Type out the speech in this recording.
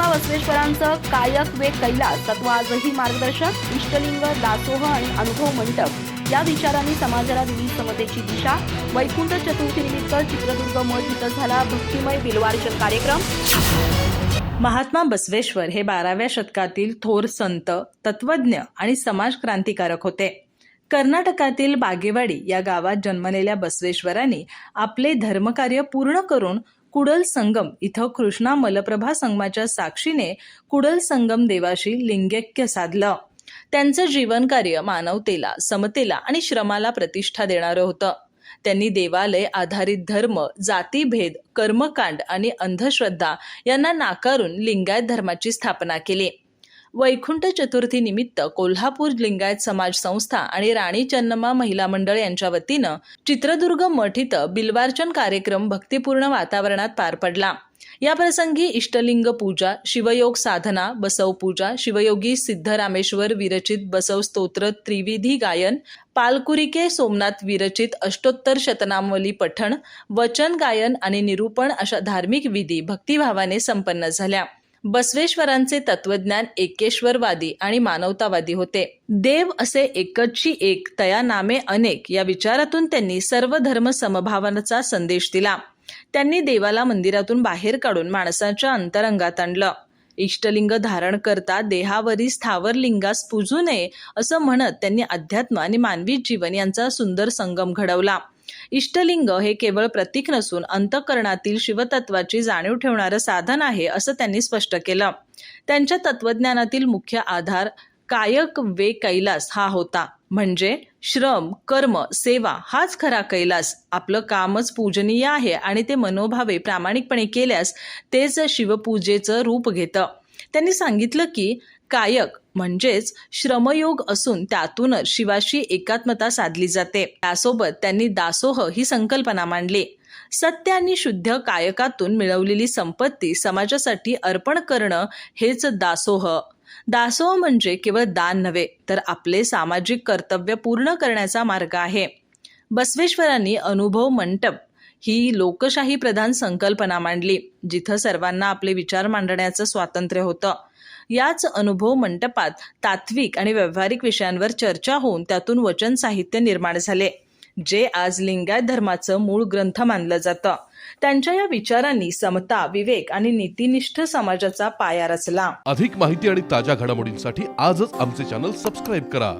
महात्मा बसवेश्वरांचं कायक वे कैलास तत्व आजही मार्गदर्शक इष्टलिंग दासोह आणि अनुभव मंडप. या विचारांनी समाजाला दिली समतेची दिशा. वैकुंठ चतुर्थीनिमित्त चित्रदुर्ग मठ इथं झाला भक्तिमय बिलवार्चन कार्यक्रम. महात्मा बसवेश्वर हे बाराव्या शतकातील थोर संत तत्वज्ञ आणि समाज क्रांतिकारक होते. कर्नाटकातील बागेवाडी या गावात जन्मलेल्या बसवेश्वरांनी आपले धर्मकार्य पूर्ण करून कुडल संगम इथं कृष्णा मलप्रभा संगमाच्या साक्षीने कुडल संगम देवाशी लिंगैक्य साधलं. त्यांचं जीवनकार्य मानवतेला समतेला आणि श्रमाला प्रतिष्ठा देणारं होतं. त्यांनी देवालय आधारित धर्म जातीभेद कर्मकांड आणि अंधश्रद्धा यांना नाकारून लिंगायत धर्माची स्थापना केली. वैकुंठ चतुर्थी निमित्त कोल्हापूर लिंगायत समाज संस्था आणि राणी चन्नमा महिला मंडळ यांच्या वतीनं चित्रदुर्ग मठ इथं बिल्वार्चन कार्यक्रम भक्तिपूर्ण वातावरणात पार पडला. या प्रसंगी इष्टलिंग पूजा शिवयोग साधना बसव पूजा शिवयोगी सिद्धरामेश्वर विरचित बसव स्तोत्र त्रिविधी गायन पालकुरिके सोमनाथ विरचित अष्टोत्तर शतनामवली पठण वचन गायन आणि निरूपण अशा धार्मिक विधी भक्तिभावाने संपन्न झाल्या. बसवेश्वरांचे तत्वज्ञान एकेश्वरवादी आणि मानवतावादी होते. देव असे एकची एक तया नामे अनेक या विचारातून त्यांनी सर्व धर्म समभावनाचा संदेश दिला. त्यांनी देवाला मंदिरातून बाहेर काढून माणसाच्या अंतरंगात आणलं. इष्टलिंग धारण करता देहावरी स्थावर लिंगास पूजू नये असं म्हणत त्यांनी अध्यात्म आणि मानवी जीवन यांचा सुंदर संगम घडवला. इष्टलिंग हे केवळ प्रतीक नसून अंतकरणातील शिवतत्वाची जाणीव ठेवणारं साधन आहे असं त्यांनी स्पष्ट केलं. त्यांच्या तत्वज्ञानातील मुख्य आधार कायक वे कैलास हा होता. म्हणजे श्रम कर्म सेवा हाच खरा कैलास. आपलं कामच पूजनीय आहे आणि ते मनोभावे प्रामाणिकपणे केल्यास तेच शिवपूजेचं रूप घेतं. त्यांनी सांगितलं की कायक म्हणजेच श्रमयोग असून त्यातूनच शिवाशी एकात्मता साधली जाते. त्यासोबत त्यांनी दासोह ही संकल्पना मांडली. सत्य आणि शुद्ध कायकातून मिळवलेली संपत्ती समाजासाठी अर्पण करणं हेच दासोह. दासोह म्हणजे केवळ दान नव्हे तर आपले सामाजिक कर्तव्य पूर्ण करण्याचा मार्ग आहे. बसवेश्वरांनी अनुभव मंटप ही लोकशाही प्रधान संकल्पना मांडली जिथं सर्वांना आपले विचार मांडण्याचं स्वातंत्र्य होतं. याच अनुभव मंटपात तात्विक आणि व्यावहारिक विषयांवर चर्चा होऊन त्यातून वचन साहित्य निर्माण झाले जे आज लिंगायत धर्माचं मूळ ग्रंथ मानलं जातं. त्यांच्या या विचारांनी समता विवेक आणि नीतिनिष्ठ समाजाचा पाया रचला. अधिक माहिती आणि ताज्या घडामोडींसाठी आजच आमचे चॅनल सबस्क्राईब करा.